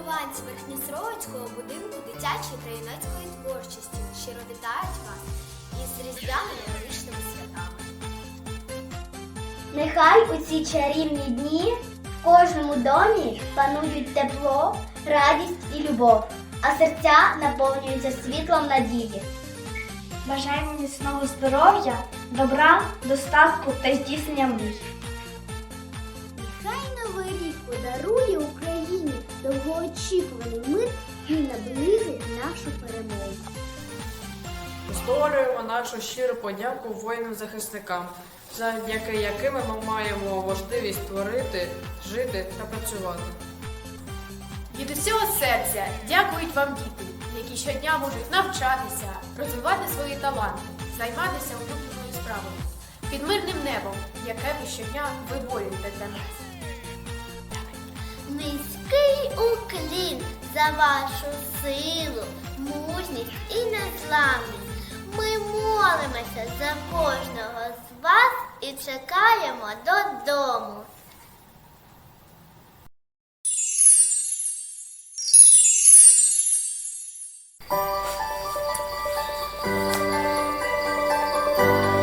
вихованці Верхньосровицького будинку дитячої та юнацької творчості щиро вітають вас із різдвяними новорічними святами. Нехай у ці чарівні дні в кожному домі панують тепло, радість і любов, а серця наповнюються світлом надії. Бажаємо міцного здоров'я, добра, достатку та здійснення мрій. Нехай новий рік подарує Україні довгоочікуваний мир і наблизить нашу перемогу. Висловлюємо нашу щиру подяку воїнам-захисникам, завдяки яким ми маємо можливість творити, жити та працювати. Від усього серця дякують вам діти, які щодня можуть навчатися, розвивати свої таланти, займатися улюбленою справою під мирним небом, яке ви щодня виборюєте для нас. За вашу силу, мужність і незламність. Ми молимося за кожного з вас і чекаємо додому. Сильно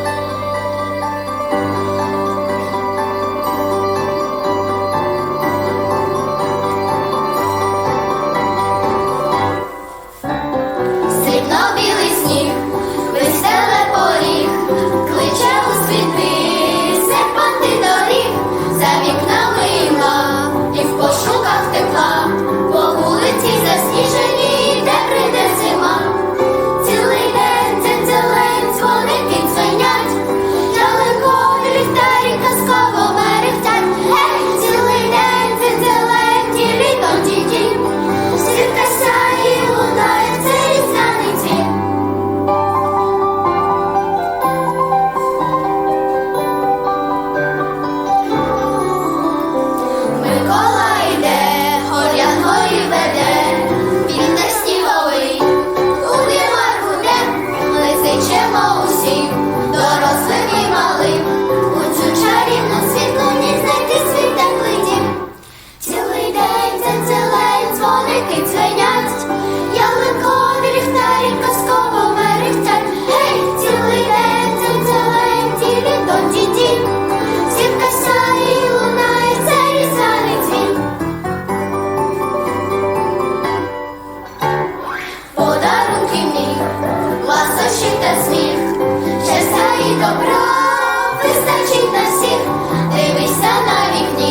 вистачить на всіх, дивися на вікні,